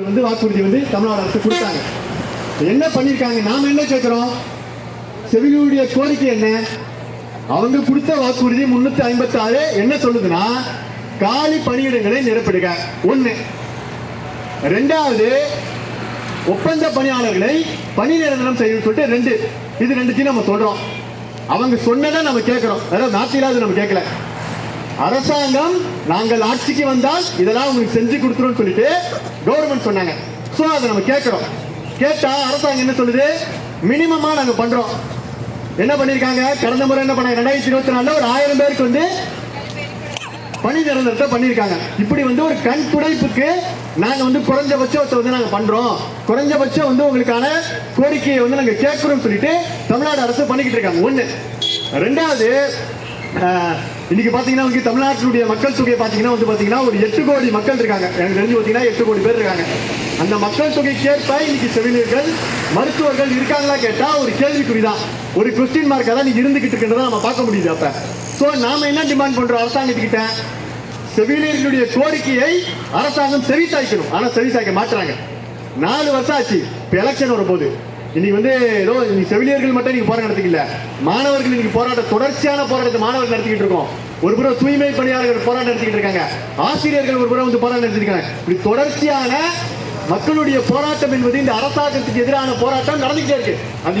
வந்து வாக்குறுதி வந்து தமிழ்நாடு அரசு கொடுத்தாங்க. என்ன பண்ணியிருக்காங்க நாம் என்ன கேட்குறோம்? செவிலியுடைய கோரிக்கை என்ன? அவங்க கொடுத்த வாக்குறுதி முன்னூத்தி ஐம்பத்தி ஆறு என்ன சொல்லுதுன்னா காலி பணியிடங்களை நிரப்பிடுங்க ஒண்ணு. ரெண்டாவது ஒப்பந்த பணியாளர்களை பணி நிரந்தரம் செய்யணும்னு சொல்லிட்டு ரெண்டு. இது ரெண்டுத்தையும் நம்ம சொல்றோம். அவங்க சொன்னதை நம்ம கேட்கிறோம். அதாவது நாத்திலாவது நம்ம கேட்கல. அரசாங்கம் நாங்கள் ஆட்சிக்கு வந்தால் இதெல்லாம் உங்களுக்கு செஞ்சு கொடுத்துரும் சொல்லிட்டு கவர்மெண்ட் சொன்னாங்க. ஸோ அதை நம்ம கேட்குறோம். கேட்டால் அரசாங்கம் என்ன சொல்லுது? மினிமமாக நாங்கள் பண்ணுறோம் என்ன பண்ணியிருக்காங்க கடந்த முறை என்ன பண்ணாங்க? ரெண்டாயிரத்தி இருபத்தி நாலுல ஒரு ஆயிரம் பேருக்கு வந்து பணி நிரந்தரத்தை பண்ணியிருக்காங்க இப்படி வந்து ஒரு கண் துடைப்புக்கு நாங்கள் வந்து குறைஞ்சபட்சத்தை வந்து நாங்கள் பண்ணுறோம் குறைஞ்சபட்சம் வந்து உங்களுக்கான கோரிக்கையை வந்து நாங்கள் கேட்குறோம்னு சொல்லிட்டு தமிழ்நாடு அரசு பண்ணிக்கிட்டு இருக்காங்க. ஒன்று ரெண்டாவது இன்னைக்கு பார்த்தீங்கன்னா வந்து தமிழ்நாட்டினுடைய மக்கள் தொகையை பார்த்தீங்கன்னா வந்து பார்த்தீங்கன்னா ஒரு எட்டு கோடி மக்கள் இருக்காங்க. எனக்கு தெரிஞ்சு பார்த்தீங்கன்னா எட்டு கோடி பேர் இருக்காங்க. அந்த மக்கள் தொகைக்கேற்ப இன்னைக்கு செவிலியர்கள் மருத்துவர்கள் இருக்காங்களா கேட்டால் ஒரு கேள்விக்குறிதான். ஒரு கொஸ்டின் மார்க்காக தான் நீங்க இருந்துகிட்டு இருக்கின்றதை நம்ம பார்க்க முடியுது அப்போ. ஸோ நாம் என்ன டிமாண்ட் பண்ணுறோம் அரசாங்கத்துக்கிட்ட செவிலியர்களுடைய கோரிக்கையை அரசாங்கம் செவி சாய்க்கணும் ஆனால் செவி சாய்க்க மாட்டுறாங்க நாலு வருஷம் ஆச்சு. இப்போ எலெக்ஷன் வரும்போது. இன்னைக்கு வந்து ஏதோ இன்னைக்கு செவிலியர்கள் மட்டும் நீங்க போராட்டம் நடத்திக்கல. மாணவர்கள் இன்னைக்கு போராட்டம் தொடர்ச்சியான போராட்டத்தை மாணவர்கள் நடத்திக்கிட்டு இருக்கோம். ஒரு புறம் தூய்மை பணியாளர்கள் போராட்டம் நடத்திக்கிட்டு இருக்காங்க. ஆசிரியர்கள் ஒரு புறம் வந்து போராட்டம் நடத்திருக்காங்க. இப்படி தொடர்ச்சியான மக்களுடைய போராட்டம் என்பது இந்த அரசாங்கத்துக்கு எதிரான போராட்டம் நடந்துகிட்டே இருக்கு. அது